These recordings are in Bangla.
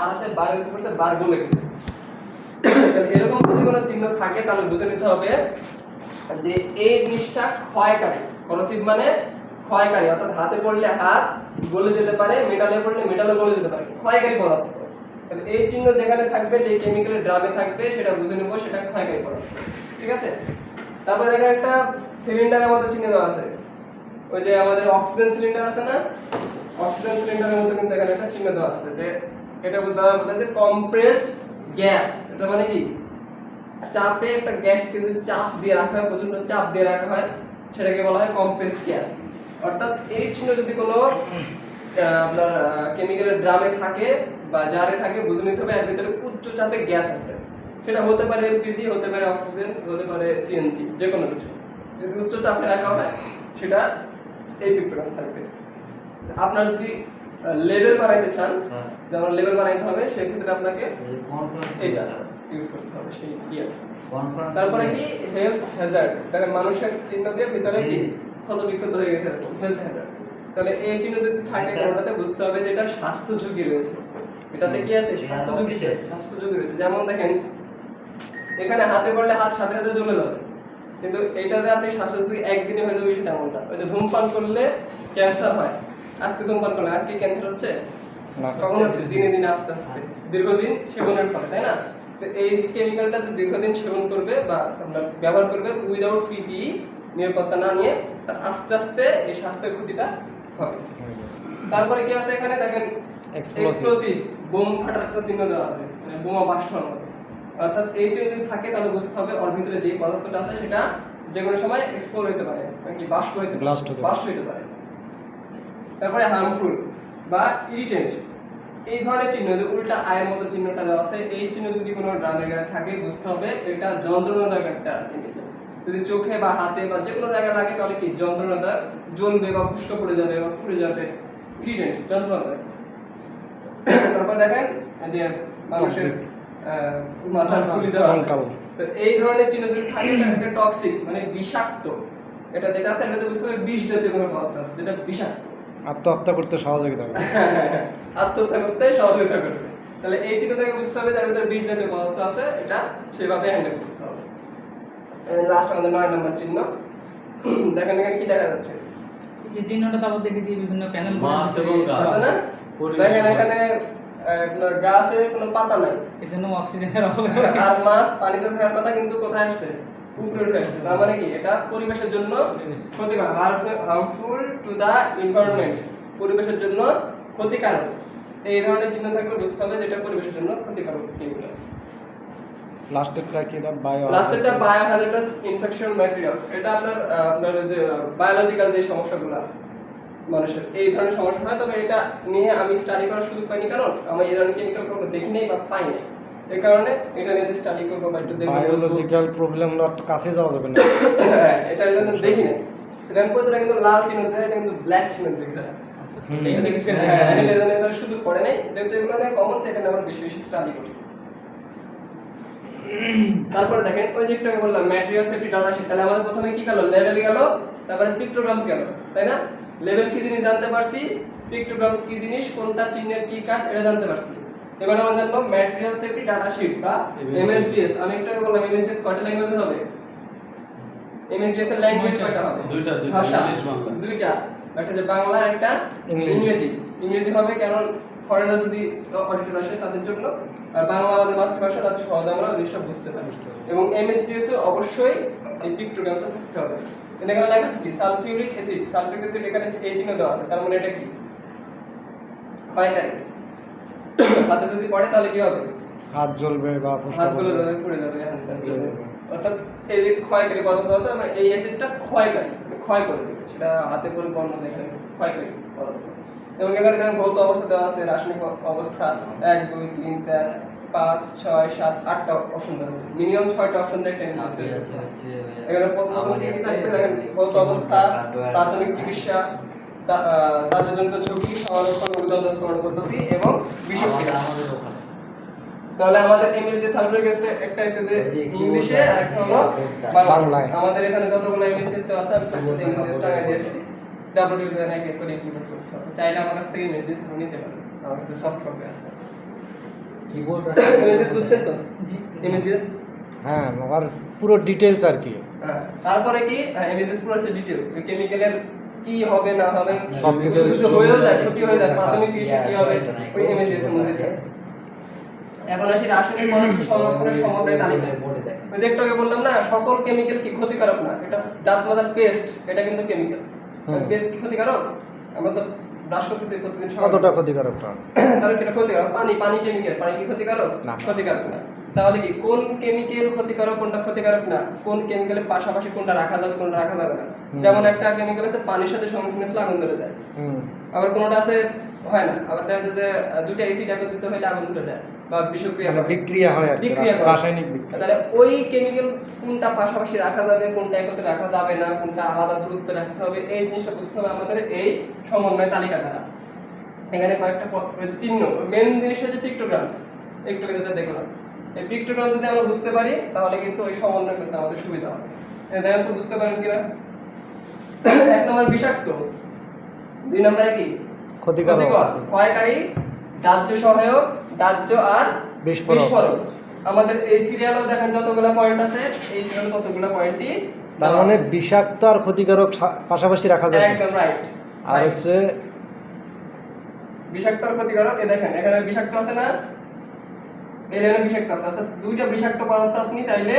আর আছে বার হইতে পারছে বার গলে গেছে এরকম যদি কোনো চিহ্ন থাকে, তাহলে বুঝে নিতে হবে যে এই জিনিসটা ক্ষয়কারী। করসিভ মানে ক্ষয়কারী, অর্থাৎ হাতে পড়লে হাত গলে যেতে পারে মেটালে পড়লে মেটালে গলে যেতে পারে, ক্ষয়কারী পদার্থ। এই চিহ্ন যেখানে থাকবে, যে কেমিক্যালের ড্রামে থাকবে, সেটা বুঝে নেব, সেটা ক্ষয়কারী পদার্থ। ঠিক আছে? তারপর এখানে একটা সিলিন্ডারের মতো চিহ্ন দেওয়া আছে। ওই যে আমাদের অক্সিজেন সিলিন্ডার আছে না? অক্সিজেন সিলিন্ডারের মতো কিন্তু এখানে একটা চিহ্ন দেওয়া আছে যে এটা দ্বারা বোঝাচ্ছে কম্প্রেসড গ্যাস এটা মানে কি? চাপে একটা গ্যাসকে যদি চাপ দিয়ে রাখা হয় প্রচণ্ড চাপ দিয়ে রাখা হয়, সেটাকে বলা হয় কম্প্রেসড গ্যাস অর্থাৎ এই চিহ্ন যদি কোনো আপনার কেমিক্যালের ড্রামে থাকে বা জারে থাকে, বুঝে নিতে হবে এর ভিতরে উচ্চ চাপে গ্যাস আছে। সেটা হতে পারে এলপিজি হতে পারে অক্সিজেন হতে পারে সিএনজি যে কোনো কিছু। যদি উচ্চ চাপে রাখা হয়, সেটা এই পিকটোগ্রাফ থাকবে। আপনার যদি লেভেল বানাইতে চান যেমন লেভেল বানাইতে হবে সেক্ষেত্রে আপনাকে এটা ইউজ করতে হবে সেই ইয়ার তারপরে কি? হেলথ হ্যাজার্ড দেখেন মানুষের চিহ্ন দিয়ে ভিতরে কি হয়ে গেছে হেলথ হ্যাজার্ড তাহলে এই চিহ্ন যদি থাকে। ওটাতে বুঝতে হবে যে এটা স্বাস্থ্য ঝুঁকি রয়েছে। এটাতে কি আছে? স্বাস্থ্য ঝুঁকি স্বাস্থ্য ঝুঁকি রয়েছে। যেমন দেখেন এখানে হাতে পড়লে হাত সাথে সাথে জ্বলে যাবে। কিন্তু এটা যে আপনি স্বাস্থ্য ঝুঁকি একদিনে হয়ে যাবে সেটা এমনটা। ওই যে ধূমপান করলে ক্যান্সার হয়। আজকে ধূমপান করলে আজকে ক্যান্সার হচ্ছে। কখন হচ্ছে? দিনে দিনে আস্তে আস্তে। দীর্ঘদিন সেবনের ফলে তাই না? তো এই কেমিক্যালটা যে দীর্ঘদিন সেবন করবে বা আপনার ব্যবহার করবে উইদাউট পিপি নিরাপত্তা না নিয়ে তার আস্তে আস্তে এই স্বাস্থ্যের ক্ষতিটা হবে। তারপরে কি আছে এখানে? দেখেন. এক্সপ্লোসিভ বোম ফাটার একটা চিহ্ন দেওয়া আছে মানে বোমা বাস্ট হওয়ার মতো। অর্থাৎ এই চিহ্ন যদি থাকে তাহলে বুঝতে হবে ওর ভিতরে যে পদার্থটা আছে সেটা যে কোনো সময় এক্সপ্লোর হতে পারে মানে কি বাষ্প হতে Blast হতে পারে। তারপরে হার্মফুল বা ইরিটেন্ট এই ধরনের চিহ্ন যে উল্টা আয়ের মতো চিহ্নটা দেওয়া আছে এই চিহ্ন যদি কোনো ড্রামের গায়ে থাকে বুঝতে হবে এটা যন্ত্রণাদায়ক একটা যদি চোখে বা হাতে বা যে কোনো জায়গায় লাগে তাহলে কি যন্ত্রণাদায়ক জ্বলবে বা ফুস্ক পড়ে যাবে বা পুড়ে যাবে। ইরিটেন্ট যন্ত্রণাদায়ক। তারপর দেখেন যে মানুষের আহ, মাথার খুলি দেওয়া তো এই ধরনের চিহ্ন যদি থাকে তাহলে টক্সিক মানে বিষাক্ত। এটা যেটা আছে এটাতে বুঝতে হবে বিষ জাতীয় কোনো পদার্থ আছে যেটা বিষাক্ত। আত্মহত্যা করতে সহযোগিতা করে আত্মহত্যা করতে সহযোগিতা করবে। তাহলে এই চিন্তা থেকে বুঝতে হবে যার ভিতরে বিষ জাতীয় পদার্থ আছে এটা সেভাবে হ্যান্ডেল করতে হবে। লাস্ট আমাদের নয় নম্বর চিহ্ন। দেখেন এখানে কি দেখা যাচ্ছে? এই চিহ্নটা তারপর দেখেছি বিভিন্ন প্যানেল মাছ এবং গাছ। আছে না? দেখেন এখানে আপনার গাছে কোনো পাতা নাই। এই জন্য অক্সিজেনের অভাবে। আর মাছ পানিতে থাকার কথা কিন্তু কোথায় আসছে? উপরে উঠে আসছে। তার মানে কি? এটা পরিবেশের জন্য ক্ষতিকর হার্মফুল টু দা এনভায়রনমেন্ট পরিবেশের জন্য ক্ষতিকারক। এই ধরনের চিহ্ন থাকলে বুঝতে হবে যে এটা পরিবেশের জন্য ক্ষতিকারক। কেমিক্যাল লাস্টেরটা কি এটা বায়ো বায়োহ্যাজার্ডাস ইনফেকশন ম্যাটেরিয়ালস এটা আপনার আপনার যে বায়োলজিক্যাল যে সমস্যাগুলো মানুষের এই ধরনের সমস্যা হয়। তবে এটা নিয়ে আমি স্টাডি করার সুযোগ পাইনি কারণ আমি এই ধরনের কেমিক্যাল কখনো দেখি নাই বা পাই নাই এই কারণে এটা নিয়ে স্টাডি করব বা একটু দেখব বায়োলজিক্যাল প্রবলেম হলো একটু কাছে যাওয়া যাবে না। হ্যাঁ, এটা জন্য দেখি র্যাম্পোতে কিন্তু লাল চিহ্ন দেয় এটা কিন্তু ব্ল্যাক চিহ্ন দেয় হুম। হ্যাঁ এটা জন্য পড়ে নাই। যেহেতু এগুলো নিয়ে কমন থেকে আমরা বেশি বেশি স্টাডি করছি। তারপরে দেখেন ওই যে একটু বললাম ম্যাটেরিয়াল সেফটি ডাটা শিট তাহলে আমাদের প্রথমে কি গেল? লেভেল গেল তারপরে পিক্টোগ্রামস গেল তাই না? লেভেল কি জিনিস জানতে পারছি? পিক্টোগ্রামস কি জিনিস? কোনটা চিহ্নের কি কাজ? এটা জানতে পারছি। এবার আমরা জানব ম্যাটেরিয়াল সেফটি ডাটা শিট বা এমএসডিএস আমি একটু আগে বললাম এমএসডিএস কয়টা ল্যাঙ্গুয়েজে হবে? এমএসডিএস এর ল্যাঙ্গুয়েজ কয়টা হবে? দুইটা, দুইটা, ভাষা। দুইটা। একটা যে বাংলা আর একটা ইংরেজি। ইংরেজি হবে কারণ ফরেনার যদি অডিটর আসে তাদের জন্য? আর বাংলা আমাদের মাতৃভাষা তাদের সহজে আমরা জিনিসটা বুঝতে পারি। বুঝতে পারি। এবং এমএসটিএস এ অবশ্যই এই পিক্টোগ্রামস থাকতে হবে। এখানে লেখা আছে কি? সালফিউরিক অ্যাসিড সালফিউরিক অ্যাসিড এখানে এই চিহ্ন দেওয়া আছে তার মানে এটা কি? ক্ষয়কারী হাতে যদি পড়ে তাহলে কি হবে? হাত জ্বলবে বা ফুসকা হাতগুলো পড়বে। যাবে পুড়ে যাবে। অর্থাৎ এই যে ক্ষয়কারী পদার্থ আছে মানে এই অ্যাসিডটা ক্ষয়কারী মানে ক্ষয় করে দেবে। সেটা হাতে করে বর্ণ যেখানে ক্ষয়কারী পদার্থ। এবং এখানে দেখেন ভৌত অবস্থা দেওয়া আছে রাসায়নিক অবস্থা এক দুই তিন চার পাঁচ ছয় সাত আটটা অপশন দেওয়া আছে। মিনিমাম ছয়টা অপশন দিয়ে একটা আছে আছে আছে এখানে প্রথম কি কি থাকবে? দেখেন ভৌত অবস্থা প্রাথমিক চিকিৎসা তা- ঝুঁকি সংরক্ষণ উদ্যোগ পদ্ধতি এবং বিষক্রিয়া তাহলে আমাদের ইংরেজি সাবজেক্ট আছে একটা হচ্ছে যে ইংলিশে আর একটা হলো বাংলায়। আমাদের এখানে যতগুলো ইংলিশ আছে আছে আমি সবগুলো ইংলিশ টাকা দিয়েছি ডাব্লিউ এর এক এক করে ইমপ্লিমেন্ট করতে হবে। চাইলে আমার কাছ থেকে ইংলিশ নিতে পারেন। আমার কাছে সফট কপি আছে। কিবোর্ড ইমেজেস বুঝছেন তো? জি। ইমেজেস হ্যাঁ আবার পুরো ডিটেলস আর কি। হ্যাঁ, তারপরে কি? ইমেজেস পুরো হচ্ছে ডিটেলস ওই কেমিক্যালের কি হবে না হবে সবকিছু কিছু কিছু হয়েও যায় ক্ষতি হয়ে যায় প্রাথমিক চিকিৎসা কি হবে? ওই এর মধ্যে এখন আসি রাসায়নিক পদার্থ সংরক্ষণের সমন্বয় তালিকা। ওই যে একটু আগে বললাম না সকল কেমিক্যাল কি ক্ষতিকারক না? এটা দাঁত মাজার পেস্ট এটা কিন্তু কেমিক্যাল পেস্ট কি ক্ষতিকারক? আমরা তো ব্রাশ করতেছি প্রতিদিন কতটা ক্ষতিকারক? তাহলে এটা ক্ষতিকারক? পানি পানি কেমিক্যাল পানি কি ক্ষতিকারক? না। ক্ষতিকারক না। তাহলে কি কোন কেমিক্যাল ক্ষতিকারক কোনটা ক্ষতিকারক না? কোন কেমিক্যালের পাশাপাশি কোনটা রাখা যাবে কোনটা রাখা যাবে না? যেমন একটা কেমিক্যাল আছে পানির সাথে সংমিশ্রণ হলে আগুন ধরে যায়। আবার কোনটা আছে হয় না। আবার দেখা যাচ্ছে যে দুইটা এসিড একত্রিত হলে আগুন ধরে যায় বা বিষক্রিয়া মানে বিক্রিয়া হয় বিক্রিয়া রাসায়নিক বিক্রিয়া। তাহলে ওই কেমিক্যাল কোনটা পাশাপাশি রাখা যাবে কোনটা একত্রে রাখা যাবে না কোনটা আলাদা দূরত্বে রাখতে হবে এই জিনিসটা বুঝতে হবে আমাদের এই সমন্বয় তালিকা দ্বারা। এখানে কয়েকটা চিহ্ন মেন জিনিসটা হচ্ছে পিক্টোগ্রামস একটু যেটা দেখলাম। এই পিক্টোগ্রাম যদি আমরা বুঝতে পারি তাহলে কিন্তু ওই সমন্বয় করতে আমাদের সুবিধা হবে। দেখেন তো বুঝতে পারেন কিনা? এক নম্বর বিষাক্ত দুই নম্বরে কি? ক্ষতিকারক ক্ষতিকর। ক্ষয়কারী দাহ্য সহায়ক দাহ্য আর বিস্ফোরক। আমাদের এই সিরিয়ালও দেখেন যতগুলো পয়েন্ট আছে এই সিরিয়াল ততগুলো পয়েন্টই তার মানে বিষাক্ত আর ক্ষতিকারক পাশাপাশি রাখা যাবে। একদম রাইট আর হচ্ছে বিষাক্ত আর ক্ষতিকারক এই দেখেন এখানে বিষাক্ত আছে না? এই বিষাক্ত আছে। অর্থাৎ দুইটা বিষাক্ত পদার্থ আপনি চাইলে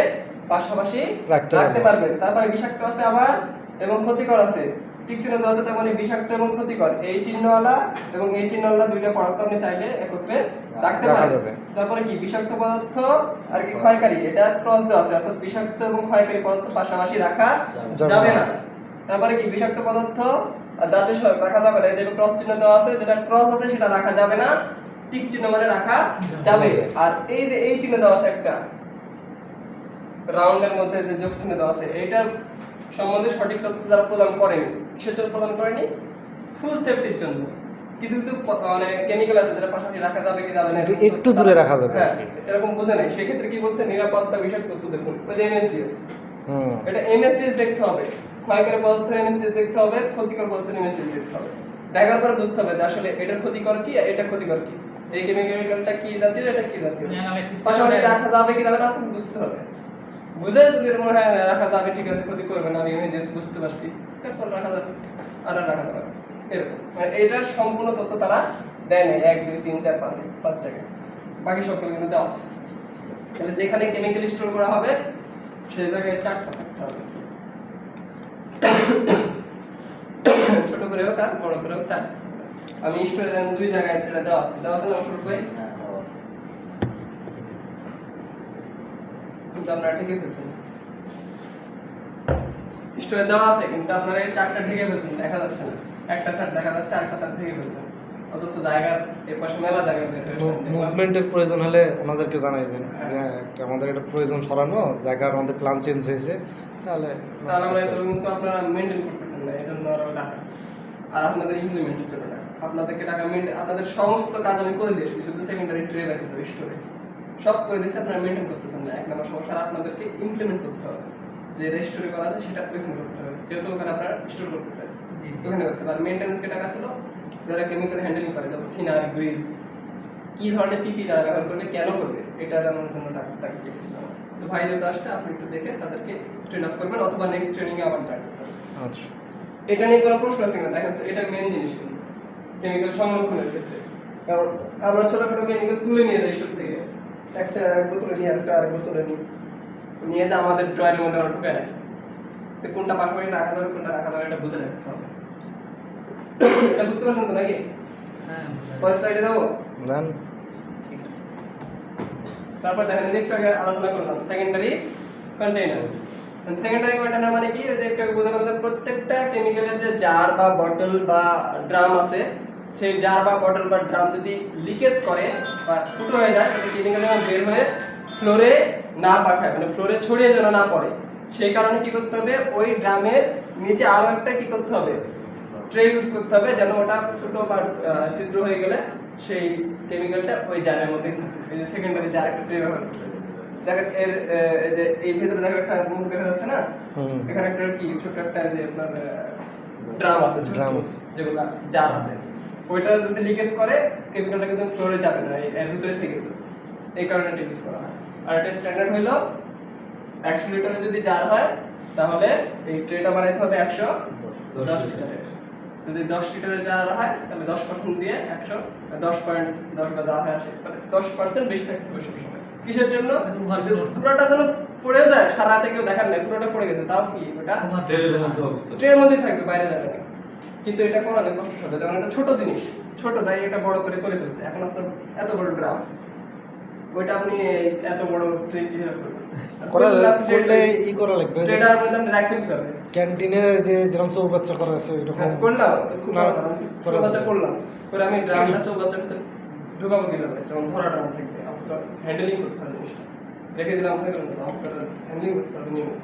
পাশাপাশি রাখতে পারবেন। পারবেন। তারপরে বিষাক্ত আছে আবার এবং ক্ষতিকর আছে। ঠিক চিহ্ন দেওয়া আছে তার মানে বিষাক্ত এবং ক্ষতিকর। এই চিহ্নওয়ালা এবং এই চিহ্নওয়ালা দুইটা পদার্থ আপনি চাইলে একত্রে রাখতে যাবে। তারপরে কি? বিষাক্ত পদার্থ আর কি ক্ষয়কারী। এটা ক্রস দেওয়া আছে। অর্থাৎ বিষাক্ত এবং ক্ষয়কারী পদার্থ পাশাপাশি রাখা যাবে। না। তারপরে কি? বিষাক্ত পদার্থ রাখা যাবে না। এই যে ক্রস চিহ্ন দেওয়া আছে যেটা ক্রস আছে সেটা রাখা যাবে না। টিক চিহ্ন মানে রাখা যাবে। আর এই যে এই চিহ্ন দেওয়া আছে একটা রাউন্ডের মধ্যে যে যোগ চিহ্ন দেওয়া আছে এইটার সম্বন্ধে সঠিক তথ্য যারা প্রদান করেনি কিসের জন্য প্রদান করেনি? ফুল সেফটির জন্য। কিছু কিছু মানে কেমিক্যাল আছে যেটা পাশাপাশি রাখা যাবে কি যাবে না একটু- দূরে রাখা যাবে। হ্যাঁ এরকম বুঝে নাই। সেক্ষেত্রে কি বলছে? নিরাপত্তা বিষয়ক তথ্য দেখুন। ওই যে এমএসডিএস হুম। এটা এমএসডিএস দেখতে হবে। ক্ষয়কারী পদার্থের এমএসডিএস দেখতে হবে ক্ষতিকর পদার্থের এমএসডিএস দেখতে হবে। দেখার পর বুঝতে হবে যে আসলে এটার ক্ষতিকর কি আর এটা ক্ষতিকর কি। এই কেমিক্যালটা কি জাতীয় এটা কি জাতীয়? পাশাপাশি রাখা যাবে কি যাবে না আপনাকে বুঝতে হবে। বুঝে যদি এরকম হয় রাখা যাবে ঠিক আছে ক্ষতি করবে না আমি এমএসডিএস বুঝতে পারছি। রাখা যাবে। আর আর রাখা যাবে এরকম। মানে এটার সম্পূর্ণ তথ্য তারা দেয় নাই। এক দুই তিন চার পাঁচ পাঁচ জায়গায়। বাকি সবগুলো কিন্তু দেওয়া আছে। তাহলে যেখানে কেমিক্যাল স্টোর করা হবে সেই জায়গায় চারটা থাকতে হবে। ছোট করে হোক আর বড় করে হোক চারটা আমি স্টোরে দেন দুই জায়গায় এটা দেওয়া আছে। দেওয়া আছে না ছোট ভাই হ্যাঁ দেওয়া আছে। কিন্তু আপনারা স্টোরে দেওয়া আছে কিন্তু আপনারা এই চারটা ঢেকে ফেলছেন দেখা যাচ্ছে না। একটা চার্ট দেখা যাচ্ছে আরেকটা চার্ট ঢেকে ফেলছেন। অথচ জায়গার এই পাশে মেলা জায়গা মুভমেন্টের প্রয়োজন হলে ওনাদেরকে জানাইবেন যে একটা আমাদের এটা প্রয়োজন সরানো জায়গার আমাদের প্ল্যান চেঞ্জ হয়েছে তাহলে তাহলে আমরা কিন্তু আপনারা মেনটেন করতেছেন না এই জন্য আর আপনাদের আপনাদেরকে টাকা মেনটেন আপনাদের সমস্ত কাজ আমি করে দিয়েছি শুধু সেকেন্ডারি ট্রে ব্যতীত স্টোরে সব করে দিয়েছি আপনারা মেনটেন করতেছেন না। এক নম্বর সমস্যা আপনাদেরকে ইমপ্লিমেন্ট করতে হবে। যে রেস্টোরে করা আছে সেটা ওইখানে করতে হবে। যেহেতু ওখানে আপনারা স্টোর করতেছেন। ওখানে করতে পারেন মেনটেন্স কে টাকা ছিল? যারা কেমিক্যাল হ্যান্ডেলিং করে যেমন থিনার গ্রিজ কি ধরনের পিপি তারা ব্যবহার করবে কেন করবে? এটা জানার জন্য টাকা টাকা দিয়েছিলাম তো ভাইদের তো আসছে আপনি একটু দেখে তাদেরকে ট্রেন আপ করবেন অথবা নেক্সট ট্রেনিং এ আবার ট্রাই করতে আচ্ছা। এটা নিয়ে কোনো প্রশ্ন আছে না দেখেন তো এটা মেন জিনিস। কিন্তু কেমিক্যাল সংরক্ষণের ক্ষেত্রে। কারণ আমরা ছোটখাটো কেমিক্যাল তুলে নিয়ে যাই স্টোর থেকে। একটা এক বোতলে নিয়ে আরেকটা আরেক বোতলে নিই। নিয়ে যা আমাদের ড্রয়ারের মধ্যে আমরা ঢুকে রাখি। তো কোনটা পাশাপাশি রাখা যাবে কোনটা রাখা যাবে এটা বুঝে রাখতে হবে। এটা বুঝতে পারছেন তো নাকি? হ্যাঁ পরের স্লাইডে যাব? ঠিক তারপর দেখেন যে একটু আগে আলোচনা করলাম সেকেন্ডারি কন্টেইনার সেকেন্ডারি কন্টেইনার মানে কি? ওই যে একটু আগে বোঝালাম যে প্রত্যেকটা কেমিক্যালের যে জার বা বটল বা ড্রাম আছে সেই জার বা বটল বা ড্রাম যদি লিকেজ করে বা ফুটো হয়ে যায় তাহলে কেমিক্যাল যেন বের হয়ে ফ্লোরে না পাঠায় মানে ফ্লোরে ছড়িয়ে যেন না পড়ে। সেই কারণে কি করতে হবে ওই ড্রামের নিচে আরও একটা কি করতে হবে ট্রে ইউজ করতে হবে যেন ওটা ফুটো বা ছিদ্র হয়ে গেলে সেই কেমিক্যালটা ওই জারের মধ্যেই থাকে। এই যে সেকেন্ডারি জার একটা ট্রে ব্যবহার করছে। দেখেন এর এই যে এই ভেতরে দেখেন একটা মুখ দেখা যাচ্ছে না? এখানে একটা কি ছোট একটা যে আপনার ড্রাম আছে Drum। যেগুলা জার আছে। ওইটা যদি লিকেজ করে কেমিক্যালটা কিন্তু ফ্লোরে যাবে না এই- এর ভিতরে থেকে। এই কারণে এটা ইউজ করা হয়। আর এটা স্ট্যান্ডার্ড হলো একশো লিটারের যদি জার হয় তাহলে এই ট্রেটা বানাইতে হবে একশো দশ লিটারের যদি দশ লিটারের জার হয় তাহলে দশ পার্সেন্ট দিয়ে একশো দশ পয়েন্ট দশ বা যা হয় আসে মানে দশ পার্সেন্ট বেশি থাকতে হবে সবসময় কিসের জন্য? পুরোটা যেন পড়ে যায় সারা রাতে কেউ দেখার নাই পুরোটা পড়ে গেছে তাও কি ওটা? ট্রেনের মধ্যেই থাকবে বাইরে যাবে না। কিন্তু এটা করা অনেক কষ্ট হবে। যেমন একটা ছোট জিনিস ছোট যাই এটা বড় করে করে ফেলছে এখন আপনার এত বড় ড্রাম ওইটা আপনি এত বড় ট্রে কীভাবে করবেন। করা করলে ই করা লাগবে যে আপনি রাখবেন কীভাবে ক্যান্টিনের যে যেরকম চৌবাচ্চা করা আছে ওইরকম হ্যাঁ, করলাম খুব চৌবাচ্চা করলাম করে আমি ড্রামটা চৌবাচ্চার ভিতরে ঢুকাবো কীভাবে? যখন ধরা ড্রাম থাকবে হ্যান্ডেলিং করতে হবে জিনিসটা। রেখে দিলাম হ্যান্ডেলিং করতে হবে নিয়মিত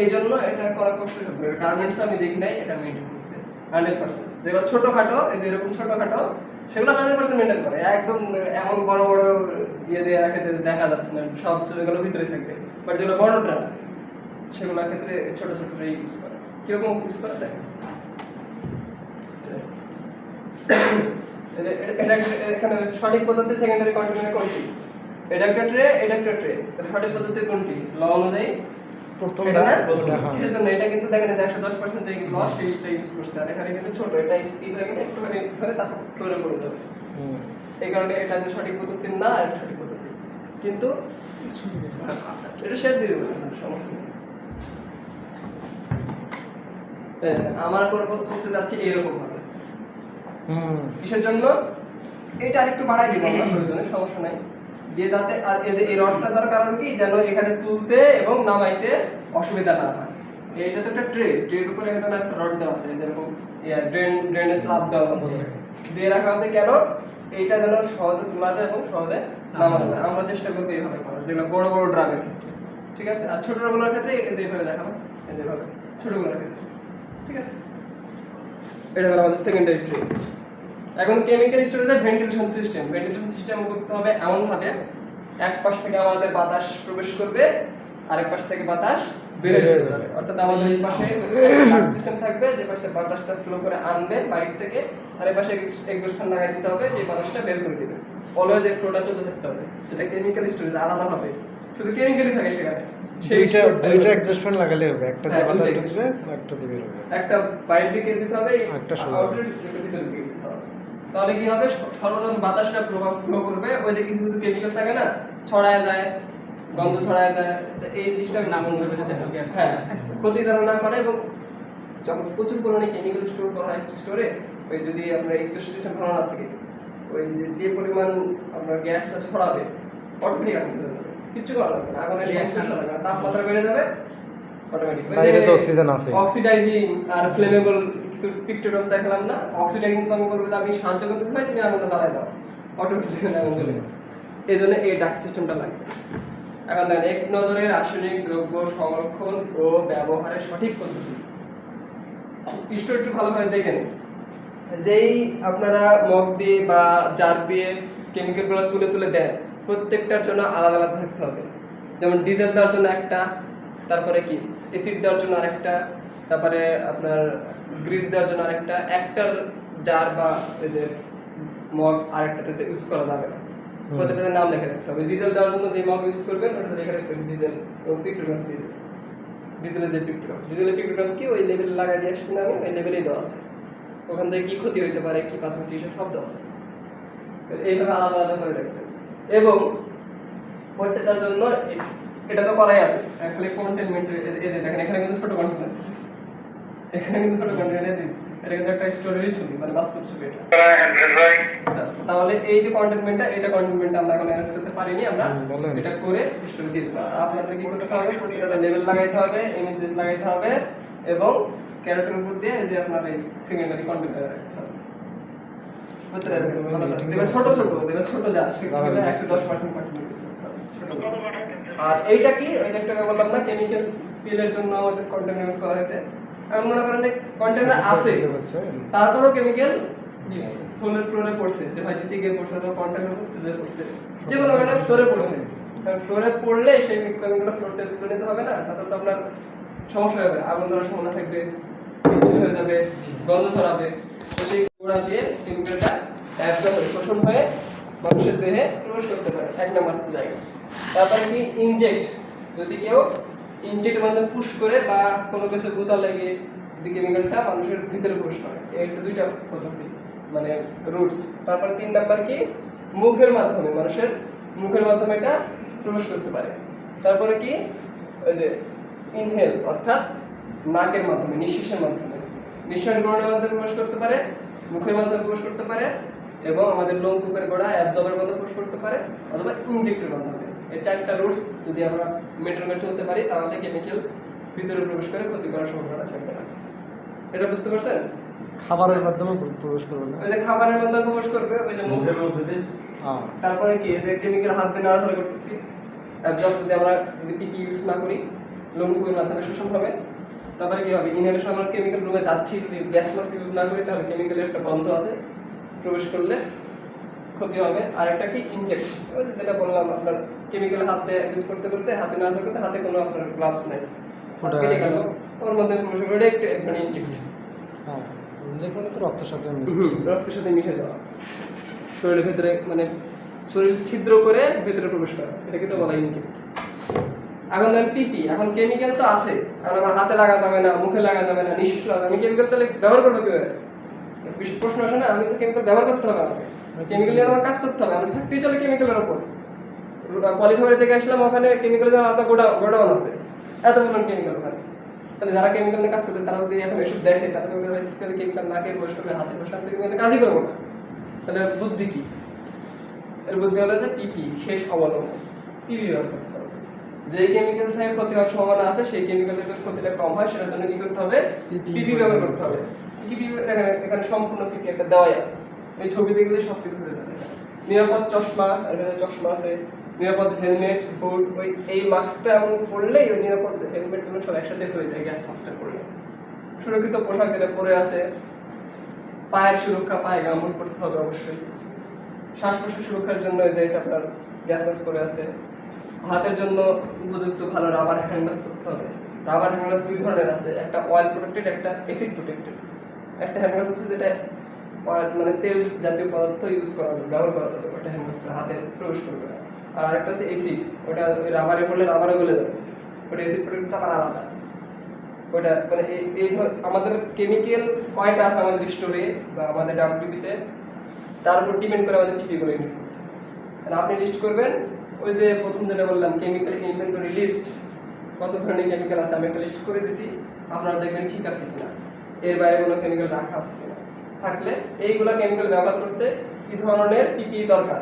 এই জন্য এটা করা কষ্ট গার্মেন্টস আমি দেখি নাই এটা মেনটেন হান্ড্রেড পার্সেন্ট। যেগুলো ছোটখাটো, এই যে এরকম ছোটখাটো, সেগুলো হান্ড্রেড পার্সেন্ট মেনটেন করে। একদম এমন বড় বড় ইয়ে দিয়ে রাখে যে দেখা যাচ্ছে না, সব যেগুলো ভিতরে থাকবে। বাট যেগুলো বড় ড্রাম সেগুলোর ক্ষেত্রে ছোট ছোট ইউজ করে। কীরকম ইউজ করে দেখেন এটা- এখানে সঠিক পদ্ধতি সেকেন্ডারি কন্টিনিউয়ার কোনটি? এটা একটা ট্রে এটা একটা ট্রে সঠিক পদ্ধতি কোনটি? ল অনুযায়ী হ্যাঁ। জন্য এটা কিন্তু দেখেন যে একশো দশ পার্সেন্ট যে ল সেইটা ইউজ করছে। আর এখানে কিন্তু ছোট এটা স্পিড হয়ে গেলে একটুখানি ধরে তারপর ফ্লোরে পড়ে যাবে। এই কারণে এটা যে সঠিক পদ্ধতি না এটা সঠিক পদ্ধতি। কিন্তু এটা শেয়ার দিয়ে দেবো সমস্যা আমার করব করতে যাচ্ছি এরকম ভাবে হুম। কিসের জন্য? এটা আরেকটু বাড়াই দিব আমরা প্রয়োজনে সমস্যা নাই। দিয়ে যাতে আর এই যে এই রডটা দেওয়ার কারণ কি যেন এখানে তুলতে এবং নামাইতে অসুবিধা না হয়। এইটা তো একটা ট্রে ট্রের উপরে এখানে একটা রড দেওয়া আছে যেরকম ড্রেন ড্রেনের স্ল্যাব দেওয়া আছে। দিয়ে রাখা আছে কেন? এইটা যেন সহজে তোলা যায় এবং সহজে নামানো যায়। আমরা চেষ্টা করব এইভাবে করার যেগুলো বড় বড় ড্রামের ক্ষেত্রে। ঠিক আছে? আর ছোটগুলোর ক্ষেত্রে এই যে এইভাবে দেখাবো এই যে এইভাবে ছোটগুলোর ক্ষেত্রে। ঠিক আছে? এটা হলো আমাদের সেকেন্ডারি ট্রে এখন কেমিক্যাল স্টোরেজের ভেন্টিলেশন সিস্টেম ভেন্টিলেশন সিস্টেম করতে হবে এমন ভাবে এক পাশ থেকে আমাদের বাতাস প্রবেশ করবে আরেক পাশ থেকে বাতাস বের হয়ে যাবে অর্থাৎ আমাদের এই পাশে সিস্টেম থাকবে যে পাশে বাতাসটা ফ্লো করে আনবে বাইরে থেকে আর এই পাশে এক্সস্ট লাগাই দিতে হবে যে বাতাসটা বের করে দিবে। অলওয়েজ এই ফ্লোটা চলতে থাকতে হবে। যেটা কেমিক্যাল স্টোরেজ আলাদা হবে। শুধু কেমিক্যালই থাকে সেখানে। দুইটা লাগালে হবে। একটা হ্যাঁ, দিয়ে বাতাস ঢুকবে একটা দিয়ে বের হবে। একটা বাইরের দিকে দিতে হবে একটা। আউটলেট ভিতরে দিকে দিতে হবে। তাহলে কি হবে? স- বাতাসটা প্রভাব ফ্লো করবে। ওই যে কিছু কিছু কেমিক্যাল থাকে না ছড়ায় যায় গন্ধ ছড়ায় যায় তো এই জিনিসটা। হ্যাঁ ক্ষতি যেন না করে এবং যখন প্রচুর পরিমাণে কেমিক্যাল স্টোর করা হয় স্টোরে ওই যদি আপনার এক্সস্ট সিস্টেম ভালো না থাকে ওই যে যে পরিমাণ আপনার গ্যাসটা ছড়াবে অটোমেটিক আগুন ধরে যাবে। কিচ্ছু করা লাগবে না। আগুনের তাপমাত্রা বেড়ে যাবে অটোমেটিক বাইরে তো অক্সিজেন আছে। অক্সিডাইজিং আর ফ্লেমেবল কিছু দেখালাম না। অক্সিডাইজিং তো আমি বলব যে আমি সাহায্য করতে চাই তুমি আগুনটা জ্বালাই দাও। অটোমেটিক আগুন জ্বলে গেছে। এই জন্য এই ডাক সিস্টেমটা লাগবে। এখন দেখেন এক নজরে রাসায়নিক দ্রব্য সংরক্ষণ ও ব্যবহারের সঠিক পদ্ধতি। একটু একটু ভালোভাবে দেখেন যেই আপনারা মগ দিয়ে বা জার দিয়ে কেমিক্যালগুলো তুলে তুলে দেন প্রত্যেকটার জন্য আলাদা আলাদা থাকতে হবে। যেমন ডিজেল দেওয়ার জন্য একটা তারপরে কি? এসিড দেওয়ার জন্য আরেকটা তারপরে আপনার গ্রিজ দেওয়ার জন্য আরেকটা একটার জার বা এই যে মগ আরেকটাতে ইউজ করা যাবে না। প্রত্যেকটাতে নাম লেখা রাখতে হবে। ডিজেল দেওয়ার জন্য যে মগ ইউজ করবেন ওটাতে লেখা রাখবেন ডিজেল এবং পিক্টোগ্রাফ দিয়ে ডিজেলের যে পিক্টোগ্রাফ ডিজেলের পিক্টোগ্রাফ কি? ওই লেভেলে লাগাই দিয়ে আসছি না আমি ওই লেভেলেই দেওয়া আছে। ওখান থেকে কি ক্ষতি হইতে পারে কি পাশাপাশি সব শব্দ আছে? এইভাবে আলাদা আলাদা করে রাখবেন। এবং প্রত্যেকটার জন্য এটা তো করাই আছে। খালি কন্টেনমেন্ট এই যে দেখেন এখানে কিন্তু ছোট কন্টেনার দিচ্ছে এখানে কিন্তু ছোট কন্টেনার দিচ্ছে এটা কিন্তু একটা স্টোরেরই ছবি মানে বাস্তব ছবি এটা। তাহলে এই যে কন্টেনমেন্টটা এটা কন্টেনমেন্টটা আমরা এখন অ্যারেঞ্জ করতে পারিনি। আমরা এটা করে স্টোরে দিয়ে দেবো আপনাদের কি করতে হবে? প্রত্যেকটা লেভেল লাগাইতে হবে ইমেজ লাগাইতে হবে এবং ক্যারেটের উপর দিয়ে এই যে আপনার এই সেকেন্ডারি কন্টেন্ট রাখতে হবে। ছোট ছোট ছোট যা সেগুলো একশো দশ পার্সেন্ট ছোটগুলো। আর এইটা কি? ওই যে একটা বললাম না কেমিক্যাল স্পিলের জন্য আমাদের কন্টেনার ইউজ করা হয়েছে। আমি মনে করেন যে কন্টেনার আছে পারছেন? তারপরেও কেমিক্যাল। ফ্লোরের ফ্লোরে পড়ছে। যে ভাই দিতে গিয়ে পড়ছে তো কন্টেনার হচ্ছে যে পড়ছে। যে কোনো একটা ফ্লোরে পড়ছে। কারণ ফ্লোরে পড়লে সেই কেমিক্যালগুলো ফ্লোর থেকে তুলে নিতে হবে না। তাছাড়া তো আপনার সমস্যা হবে আগুন ধরার সম্ভাবনা থাকবে হয়ে যাবে গন্ধ ছড়াবে। তো সেই গোড়া দিয়ে কেমিক্যালটা একদম শোষণ হয়ে মানুষের দেহে প্রবেশ করতে পারে, এক নম্বর জায়গা। তারপরে কি? ইনজেক্ট যদি কেউ ইনজেক্টের মাধ্যমে পুশ করে বা কোনো কিছু গুতা লেগে যদি কেমিক্যালটা মানুষের ভিতরে প্রবেশ করে। একটা দুইটা পদ্ধতি মানে রুটস তারপরে তিন নাম্বার কি? মুখের মাধ্যমে, মানুষের মুখের মাধ্যমে এটা প্রবেশ করতে পারে। তারপরে কি? ওই যে ইনহেল অর্থাৎ নাকের মাধ্যমে, নিঃশ্বাসের মাধ্যমে। নিঃশ্বাস গ্রহণের মাধ্যমে প্রবেশ করতে পারে, মুখের মাধ্যমে প্রবেশ করতে পারে এবং আমাদের লোমকূপের গোড়া অ্যাবজর্বের মাধ্যমে প্রবেশ করতে পারে অথবা ইনজেক্টের মাধ্যমে এই চারটা রুটস যদি আমরা মেনটেন করে চলতে পারি তাহলে কেমিক্যাল ভিতরে প্রবেশ করে ক্ষতি করার সম্ভাবনা থাকবে না। এটা বুঝতে পারছেন? খাবারের মাধ্যমে প্রবেশ করবে না। ওই যে খাবারের মাধ্যমে প্রবেশ করবে ওই যে মুখের মধ্যে দিয়ে? হ্যাঁ তারপরে কি এই যে কেমিক্যাল হাত দিয়ে নাড়াচাড়া করতেছি অ্যাবজর্ব যদি আমরা যদি পিপি ইউজ না করি লোমকূপের মাধ্যমে শোষণ হবে। তারপরে কি হবে? ইনহেলেশন আমরা কেমিক্যাল রুমে যাচ্ছি যদি গ্যাস মাস্ক ইউজ না করি তাহলে কেমিক্যালের একটা বন্ধ আছে। প্রবেশ করলে ক্ষতি হবে। আর একটা কি ইনজেকশন যেটা বললাম আপনার কেমিক্যাল হাতে ইউজ করতে করতে হাতে নাড়াচাড়া করতে হাতে কোনো আপনার গ্লাভস নাই। কেটে গেল ওর মধ্যে প্রবেশ করে এটা একটা এক ধরনের ইনজেকশন হ্যাঁ যে তো রক্তের সাথে মিশে। রক্তের সাথে মিশে যাওয়া। শরীরের ভেতরে মানে শরীর ছিদ্র করে ভেতরে প্রবেশ করা। এটাকে তো বলা ইনজেক্ট এখন ধরেন পিপি এখন কেমিক্যাল তো আছে। এখন আমার হাতে লাগা যাবে না মুখে লাগা যাবে না নিঃশ্বাস আমি কেমিক্যাল তাহলে ব্যবহার করব কীভাবে? বিশ- প্রশ্ন আসে না আমি তো কেমিক্যাল ব্যবহার করতে হবে আমাকে। কেমিক্যাল নিয়ে আমার কাজ করতে হবে আমি ফ্যাক্টরি চলে কেমিক্যালের উপর। পলিফারে থেকে আসলাম ওখানে কেমিক্যাল যেন আপনার গোডাউন গোডাউন আছে। এত পরিমাণ কেমিক্যাল ওখানে। তাহলে যারা কেমিক্যাল নিয়ে কাজ করবে তারা যদি এখন এসব দেখে তারা কেমিক্যাল নাকে বসে করবে হাতে বসে আমি তো কাজই করব না। তাহলে বুদ্ধি কি? এর বুদ্ধি হলো যে পিপি শেষ অবলম্বন। পিপি ব্যবহার করতে হবে। যে কেমিক্যাল থেকে ক্ষতি হওয়ার সম্ভাবনা আছে সেই কেমিক্যালের ক্ষতিটা কম হয় সেটার জন্য কি করতে হবে? পিপি ব্যবহার করতে হবে। এখানে সম্পূর্ণ পিপি একটা দেওয়াই আছে। এই ছবি দেখলে সব কিছু হয়ে যাবে। নিরাপদ চশমা চশমা আছে, নিরাপদ হেলমেট বুট ওই, এই মাস্কটা এমন পরলেই ওই নিরাপদ হেলমেটগুলো সব একসাথে হয়ে যায়, গ্যাস মাস্কটা পরলে। সুরক্ষিত পোশাক যেটা পরে আছে, পায়ের সুরক্ষা, পায়ে গামুট করতে হবে অবশ্যই। শ্বাস সুরক্ষার জন্য যে এটা আপনার গ্যাস মাস্ক পরে আছে। হাতের জন্য উপযুক্ত ভালো রাবার হ্যান্ড করতে হবে। রাবার হ্যান্ড দুই ধরনের আছে, একটা অয়েল প্রোটেক্টেড একটা অ্যাসিড প্রোটেক্টেড একটা গ্লাভস আছে যেটা মানে তেল জাতীয় পদার্থ ইউজ করা যাবে, ব্যবহার করা যাবে, ওটা গ্লাভস হাতে প্রবেশ করবে। আর আরেকটা আছে অ্যাসিড ওটা ওই রাবারে পড়লে রাবারে গলে যাবে। ওটা অ্যাসিড প্রোটেক্টটা আবার আলাদা। ওটা মানে এই ধর- আমাদের কেমিক্যাল কয়টা আছে আমাদের স্টোরে বা আমাদের ডাব্লিউপিতে তার উপর ডিপেন্ড করে আমাদের পিপি গুলো ইনপুট করতে আপনি লিস্ট করবেন, ওই যে প্রথম যেটা বললাম কেমিক্যাল ইনভেন্টরি লিস্ট কত ধরনের কেমিক্যাল আছে, আমি একটা লিস্ট করে দিছি। আপনারা দেখবেন ঠিক আছে কিনা। এর বাইরে কোনো কেমিক্যাল রাখা আছে থাকলে এইগুলো কেমিক্যাল ব্যবহার করতে কি ধরনের পিপি দরকার?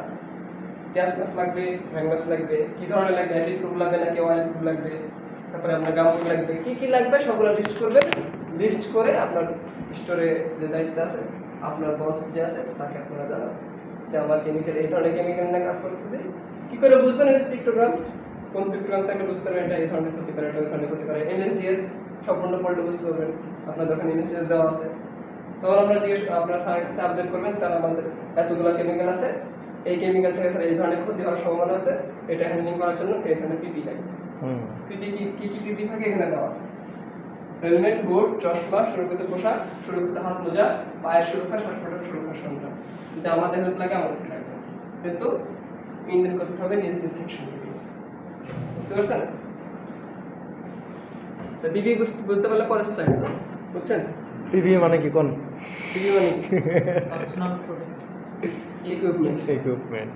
গ্যাস মাস্ক লাগবে মাস্ক লাগবে, কি ধরনের লাগবে? অ্যাসিড প্রুফ লাগবে নাকি অয়েল প্রুফ লাগবে? তারপরে আপনার গাউন লাগবে, কি কি লাগবে সবগুলো লিস্ট করবেন। লিস্ট করে আপনার স্টোরে যে দায়িত্ব আছে, আপনার বস যে আছে, তাকে আপনারা জানাবেন যে আমার কেমিক্যাল এই ধরনের কেমিক্যাল নিয়ে কাজ করতেছে। কি করে বুঝবেন এই পিক্টোগ্রামস কোন পিক্টোগ্রামস থাকলে বুঝতে পারবেন? এটা এই ধরনের ক্ষতি করে এটা ওই ধরনের ক্ষতি করে এনএসডিএস সম্পূর্ণ পড়লে বুঝতে পারবেন। আপনার দোকানে এনএসডিএস দেওয়া আছে। তখন আপনারা জিজ্ঞেস আপনার স্যারের কাছে আবেদন করবেন স্যার আমাদের এতগুলো কেমিক্যাল আছে। এই কেমিক্যাল থেকে স্যার এই ধরনের ক্ষতি হওয়ার সম্ভাবনা আছে। এটা হ্যান্ডলিং করার জন্য এই ধরনের পিপি হুম। পিপি কি কি কি পিপি থাকে এখানে দেওয়া আছে। হেলমেট বুট চশমা সুরক্ষিত পোশাক সুরক্ষিত হাত মোজা পায়ের সুরক্ষা শ্বাস প্রশ্বাস সুরক্ষা সরঞ্জাম যদি আমাদের হেল্প লাগে আমাদের লাগবে। কিন্তু মেনটেন করতে হবে নিজ নিজ সেকশন থেকে। বুঝতে পারছেন? তো পিপি বুঝতে পারলে পরের স্লাইড বুঝছেন? পিপি মানে কি কোন? পিপি মানে ইকুইপমেন্ট ইকুইপমেন্ট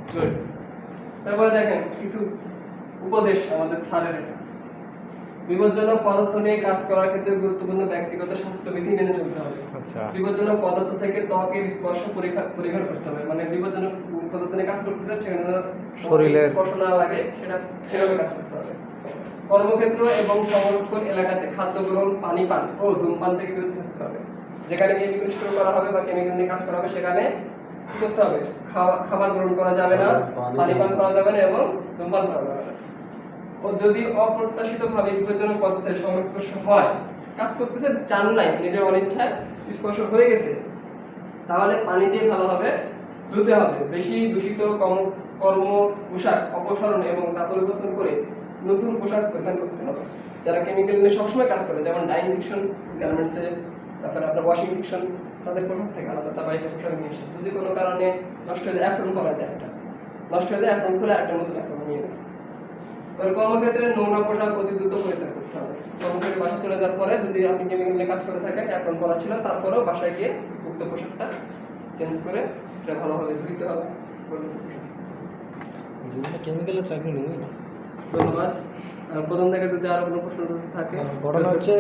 তারপরে দেখেন কিছু উপদেশ আমাদের স্যারের। বিপজ্জনক পদার্থ নিয়ে কাজ করার ক্ষেত্রে গুরুত্বপূর্ণ ব্যক্তিগত স্বাস্থ্যবিধি মেনে চলতে হবে। আচ্ছা। বিপজ্জনক পদার্থ থেকে ত্বকের স্পর্শ পরীক্ষা পরিহার করতে হবে। মানে বিপজ্জনক পদার্থ নিয়ে কাজ করতেছে সেখানে শরীরে- স্পর্শ না লাগে সেটা সেভাবে কাজ করতে হবে। কর্মক্ষেত্র এবং সংরক্ষণ এলাকাতে খাদ্য গ্রহণ পানি পান ও ধূমপান থেকে বিরত থাকতে হবে। যেখানে কেমিক্যাল স্টোর করা হবে বা কেমিক্যাল নিয়ে কাজ করা হবে সেখানে কি করতে হবে? খাবার গ্রহণ করা যাবে না পানি- পানি করা যাবে না এবং ধূমপান করা যাবে না। ও যদি অপ্রত্যাশিত ভাবে বিপজ্জনক পদার্থের সংস্পর্শ হয় কাজ করতেছে চান নাই নিজের অনিচ্ছায় স্পর্শ হয়ে গেছে তাহলে পানি দিয়ে ভালোভাবে ধুতে হবে। বেশি দূষিত কর্ম পোশাক অপসারণ এবং তা পরিবর্তন করে নতুন পোশাক পরিধান করতে হবে। যারা কেমিক্যাল নিয়ে সবসময় কাজ করে, যেমন ডাইং সেকশন গার্মেন্টসে তারপরে আপনার ওয়াশিং সেকশন তাদের পোশাক থেকে আলাদা তা বাইরে পোশাক নিয়ে এসে যদি কোনো কারণে নষ্ট হয়ে যায় অ্যাপ্রন করা যায় একটা। নষ্ট হয়ে যায় অ্যাকাউন্ট খুলে একটা নতুন অ্যাকাউন্ট নিয়ে নেয়। এবার কর্মক্ষেত্রে নোংরা পোশাক অতি দ্রুত পরিত্যাগ করতে হবে। কর্মক্ষেত্রে বাসা চলে যাওয়ার পরে যদি আপনি কেমিক্যাল নিয়ে কাজ করে থাকেন অ্যাকাউন্ট করা ছিল, তারপরেও বাসায় গিয়ে উক্ত পোশাকটা চেঞ্জ করে সেটা ভালোভাবে ধুইতে হবে জীবনে কেমিক্যালের চাকরি নেই। না ধন্যবাদ। প্রথম থেকে যদি আরও কোনো প্রশ্ন থাকে ঘটনা হচ্ছে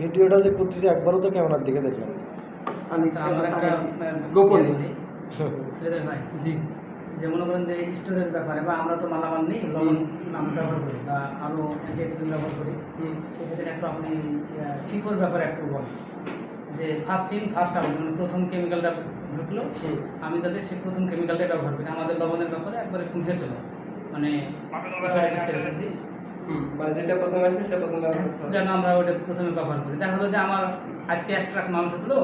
ভিডিওটা যে করতেছি একবারও তো ক্যামেরার দিকে দেখলাম আমি আচ্ছা আমার একটা গোপনে। ইয়ে ভাই। জি। যে মনে করেন যে স্টোরের ব্যাপারে বা আমরা তো মালামাল নেই লবণ নাম ব্যবহার করি বা আরও অ্যান্টিঅক্সিডেন্ট ব্যবহার করি সেক্ষেত্রে একটু আপনি ফিফোর ব্যাপারে একটু বলেন। যে ফার্স্ট ইন ফার্স্ট আউট মানে প্রথম কেমিক্যালটা ঢুকলো আমি যাতে সেই প্রথম কেমিক্যালটাই ব্যবহার করি। আমাদের লবণের ব্যাপারে একবারে একটু চলো। মানে মানে যেটা প্রথমে আসবে সেটা প্রথমে। যেন আমরা ওটা প্রথমে ব্যবহার করি। দেখা হলো যে আমার আজকে এক ট্রাক মাল ঢুকলো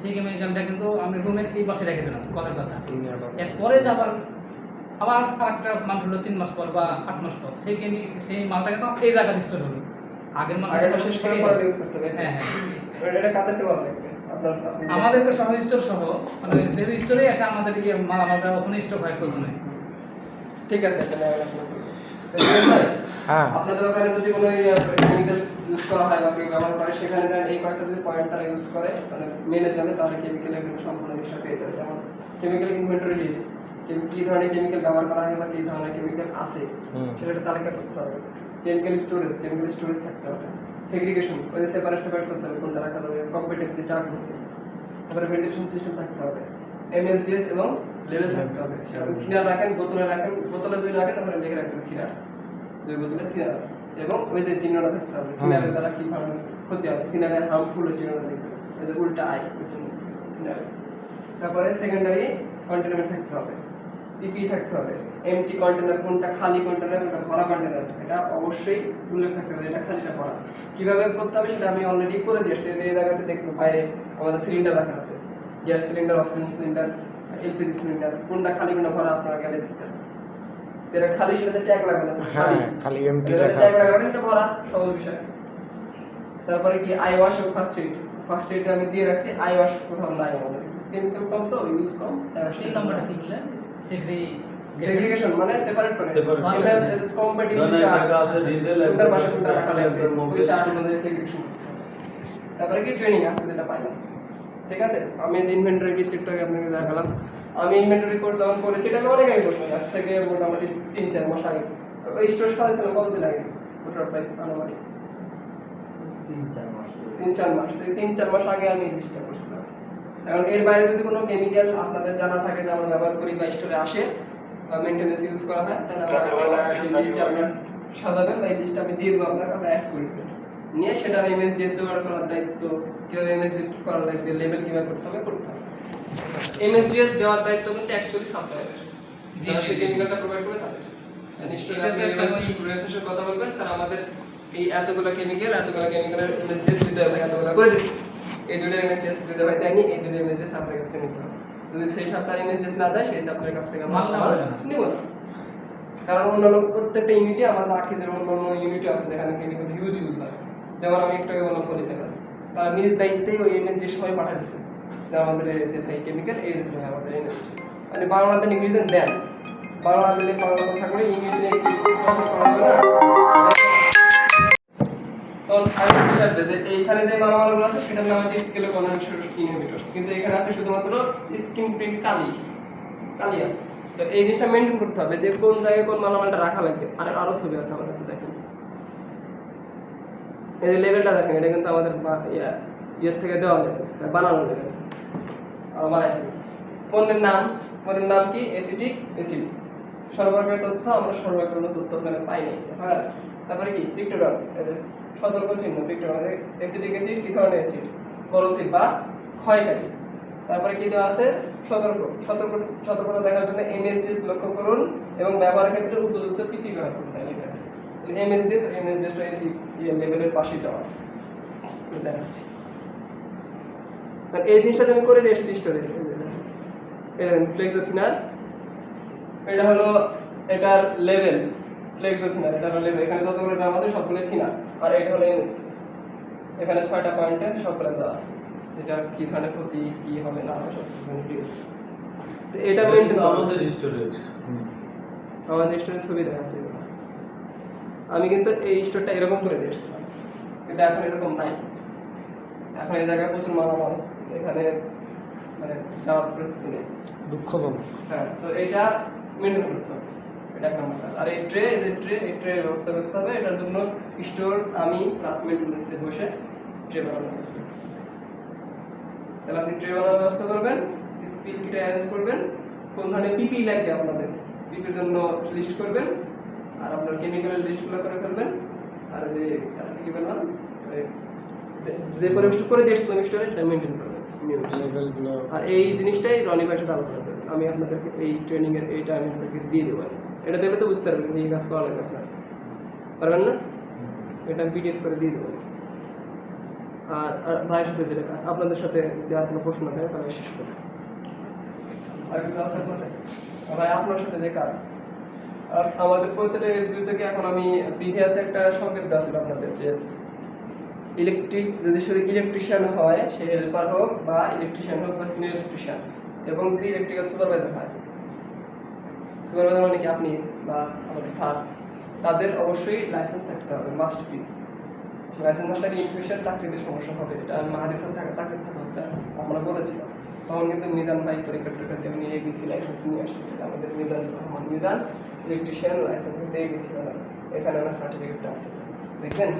সেই কেমিক্যালটা কিন্তু আমি রুমের এই পাশে রেখে দিলাম কথার কথা। এরপরে যে আবার আবার আরেকটা মাল হলো তিন মাস পর বা আট মাস পর সেই কেমি সেই মালটা কিন্তু এই জায়গায় স্টোর হলো। আগের মাল আগেটা শেষ করে পরে ইউজ করতে হবে হ্যাঁ হ্যাঁ। এটা কাদেরকে বলা আপনার আপনি সহ স্টোর সহ মানে যেহেতু স্টোরে আসে আমাদের ইয়ে মালামালটা ওখানে স্টোর হয় প্রথমে। ঠিক আছে হ্যাঁ। আপনাদের ওখানে যদি কোনো কেমিক্যাল ইউজ করা হয় বা কেউ ব্যবহার করে সেখানে ধরেন এই কয়েকটা যদি পয়েন্ট তারা ইউজ করে মানে মেনে চলে তাহলে কেমিক্যালের কিন্তু সম্পূর্ণ বিষয় পেয়ে যাবে। যেমন কেমিক্যাল ইনভেন্টরি লিস্ট কি ধরনের কেমিক্যাল ব্যবহার করা হয় বা কি ধরনের কেমিক্যাল আছে সেটা একটা তালিকা করতে হবে। কেমিক্যাল স্টোরেজ কেমিক্যাল স্টোরেজ থাকতে হবে। সেগ্রিগেশন ওই যে সেপারেট সেপারেট করতে হবে কোনটা রাখা যাবে কম্পিটিভলি চার্ট বসে তারপরে ভেন্টিলেশন সিস্টেম থাকতে হবে। এমএসডিএস এবং লেভেল থাকতে হবে। সেরকম থিনার রাখেন বোতলে রাখেন বোতলে যদি রাখেন তাহলে লিখে রাখতে হবে থিনার বোতলে থিনার আছে। এবং ওই যে চিহ্নটা থাকতে হবে থিনারের দ্বারা কি ধরনের ক্ষতি হবে? থিনারে হার্মফুল চিহ্নটা হবে। এই যে উল্টা আই থিনারে। তারপরে সেকেন্ডারি কন্টেনার থাকতে হবে। পিপি থাকতে হবে? এমটি কন্টেনার কোনটা খালি কন্টেনার কোনটা ভরা কন্টেনার এটা অবশ্যই উল্লেখ থাকতে হবে এটা খালিটা ভরা। কীভাবে করতে হবে সেটা আমি অলরেডি করে দিয়েছি। যে এই জায়গাতে দেখব বাইরে আমাদের সিলিন্ডার রাখা আছে। Gas cylinder oxygen cylinder LPG cylinder কোনটা খালি কোনটা ভরা আপনারা গেলে দেখতে যেটা খালি সেটাতে ট্যাগ লাগবে না হ্যাঁ খালি। খালি এমটি লেখা ট্যাগ আছে লাগানো এটা ভরা সহজ বিষয়। তারপরে কি আই ওয়াশ ও ফার্স্ট এইড। ফার্স্ট এইড আমি দিয়ে রাখছি আই ওয়াশ কোথাও নাই আমাদের। কেমিক্যাল কম তো ইউজ কম। তিন নম্বরটা কি বললেন? সেগ্রি সেগ্রিগেশন মানে সেপারেট করে. কম্পিটিটিভ আছে কোনটার পাশে কোনটা রাখা mobile। ওই সেগ্রিগেশন তারপরে কি ট্রেনিং আছে যেটা পাইলাম। ঠিক আছে? আমি যে ইনভেন্টরি ডিস্ট্রিক্টটাকে আপনাকে দেখালাম আমি ইনভেন্টরি কোর্স যখন করেছি এটা আমি অনেক আগে করছি আজ থেকে মোটামুটি তিন চার মাস আগে। ওই স্টোর সাজাইছিলাম কতদিন আগে? ওটার প্রায় আনুমানিক। তিন চার মাস। তিন চার মাস। তিন চার মাস আগে আমি লিস্টটা করছিলাম। এখন এর বাইরে যদি কোনো কেমিক্যাল আপনাদের জানা থাকে যে আমরা ব্যবহার করি বা স্টোরে আসে বা মেনটেন্যান্স ইউজ করা হয় তাহলে আমরা সেই লিস্টে আপনার সাজাবেন বা এই লিস্টটা আমি দিয়ে দেবো আপনাকে আমরা অ্যাড করে নিয়ে সেটার ইমেজ ডিএস জোগাড় করার দায়িত্ব কীভাবে ইমেজ ডিএস করা লাগবে লেভেল কীভাবে করতে হবে করতে হবে। এমএসডিএস দেওয়ার দায়িত্ব কিন্তু অ্যাকচুয়ালি সাপ্লায়ারের যারা সেই। কেমিক্যালটা প্রোভাইড করে তাদের। নিশ্চয়ই এটা আপনি কথা বলবেন স্যার আমাদের এই এতগুলো কেমিক্যাল এতগুলো কেমিক্যালের এমএসডিএস দিতে হবে এতগুলো করে দিচ্ছি। এই দুটো এমএসডিএস দিতে হবে দেয়নি এই দুটো এমএসডিএস আপনার কাছ থেকে নিতে হবে। যদি সেই সাপ্লাই এমএসডিএস না দেয় সেই সাপ্লাইয়ের কাছ থেকে মাল না। নিব না। কারণ অন্যান্য প্রত্যেকটা ইউনিটে আমাদের আকিজের অন্যান্য ইউনিটে আছে যেখানে কেমিক্যাল হিউজ ইউজ হয়। যেমন আমি একটু আগে বললাম পলিফেনাল তারা নিজ দায়িত্বেই ওই এমএসডি সবাই পাঠিয়ে দিচ্ছে যে আমাদের যে ভাই কেমিক্যাল এই যে ভাই আমাদের মানে বাংলাতে ইংরেজিতে দেন। বাংলা দিলে বাংলা থাকলে ইংরেজিতে করা তখন যে আছে, সেটার নাম হচ্ছে কিন্তু এখানে আছে শুধুমাত্র স্কিন প্রিন্ট কালি। তো এই জিনিসটা মেনটেন করতে হবে যে কোন জায়গায় কোন মালামালটা রাখা লাগবে। আর আরও ছবি আছে আমার কাছে দেখেন। এই যে লেভেলটা দেখেন, এটা কিন্তু আমাদের ইয়া- ইয়ের থেকে দেওয়া লেভেল বানানো লেভেল আর বানাইছি। পণ্যের নাম পণ্যের নাম কি? অ্যাসিটিক অ্যাসিড সরবরাহের তথ্য, আমরা সরবরাহ কোনো তথ্য ওখানে পাইনি, ফাঁকা রাখছি তারপরে কি? পিক্টোগ্রামস সতর্ক চিহ্ন পিক্টোগ্রাম অ্যাসিডিক অ্যাসিড কি ধরনের অ্যাসিড করোসিভ বা ক্ষয়কারী। তারপরে কি দেওয়া আছে? সতর্ক সতর্ক, সতর্কতা দেখার জন্য এমএসডিএস লক্ষ্য করুন এবং ব্যবহারের ক্ষেত্রে উপযুক্ত পিপি ব্যবহার করুন তাই লেখা আছে। এমএসডিএস এমএসডিএসটা এই লেভেলের পাশেই দেওয়া আছে। দেখাচ্ছি। এই জিনিসটা আমি করে দিয়ে এসেছি স্টোরে ফ্লেক্সোথিনার এটা হলো এটার লেভেল ফ্লেক্সোথিনার এটা হলো লেভেল এখানে যতগুলো গ্রাম আছে সবগুলো থিনার আর এটা হলো এনএসটিএস এখানে ছয়টা পয়েন্টের সবগুলো দেওয়া আছে। যেটা কি ধরনের ক্ষতি কি হবে না হবে সব আছে। এটা মেনটেন আমাদের স্টোরেজ আমাদের ছবি দেখাচ্ছে। এগুলো। আমি কিন্তু এই স্টোরটা এরকম করে দিয়ে এসেছিলাম কিন্তু এখন এরকম নাই। এখন এই জায়গায় প্রচুর মালামাল এখানে মানে যাওয়ার পরিস্থিতি নেই। দুঃখজনক। হ্যাঁ তো এটা মেনটেন করতে হবে। এটা এক নম্বর কাজ আর এই ট্রে যে ট্রে এই ট্রে ব্যবস্থা করতে হবে। এটার জন্য স্টোর আমি প্লাস মেনটেন্যান্সে বসে ট্রে বানানোর ব্যবস্থা তাহলে আপনি ট্রে বানানোর ব্যবস্থা করবেন স্পিল কিটা অ্যারেঞ্জ করবেন। কোন ধরনের পিপি লাগবে আপনাদের? পিপির জন্য লিস্ট করবেন। আর আপনার কেমিক্যালের লিস্টগুলো করে ফেলবেন। আর যে কি বললাম যে- যে পরিবেশটা করে দিয়েছিলাম স্টোরে সেটা মেনটেন করবেন। লেভেলগুলো আর এই জিনিসটাই রনি ভাইয়ের সাথে আলোচনা করবেন। আমি আপনাদেরকে এই ট্রেনিং এর এইটা আমি আপনাদেরকে দিয়ে দেবো। এটা দেখলে তো বুঝতে পারবেন এই কাজ করা লাগবে আপনার। পারবেন না? এটা আমি পিডিএফ করে দিয়ে দেবো। আর আর ভাইয়ের সাথে যেটা কাজ আপনাদের সাথে যদি আর কোনো প্রশ্ন থাকে তাহলে শেষ করবে আর কিছু আছে আপনাদের? ভাই আপনার সাথে যে কাজ। আর আমাদের প্রত্যেকটা এসবি থেকে এখন আমি প্রিভিয়াস একটা সংকেত দেওয়া আপনাদের যে ইলেকট্রিক যদি শুধু ইলেকট্রিশিয়ান হয়, সে হেল্পার হোক বা ইলেকট্রিশিয়ান হোক বা সিনিয়র ইলেকট্রিশিয়ান এবং যদি ইলেকট্রিক্যাল সুপারভাইজার হয় সুপারভাইজার মানে কি আপনি বা আমাদের স্যার তাদের অবশ্যই লাইসেন্স থাকতে হবে মাস্ট বি লাইসেন্স না থাকলে ইনফিউশন চাকরিতে সমস্যা হবে, এটা মাহাদিসের থাকা চাকরি থাকা আমরা বলেছিলাম। তখন কিন্তু মিজান ভাই পরীক্ষা টরীক্ষা দিয়ে উনি এবিসি লাইসেন্স নিয়ে আসছে। আমাদের মিজান রহমান। মিজান ইলেকট্রিশিয়ান লাইসেন্স কিন্তু এবিসি এখানে আমার সার্টিফিকেটটা আছে। দেখবেন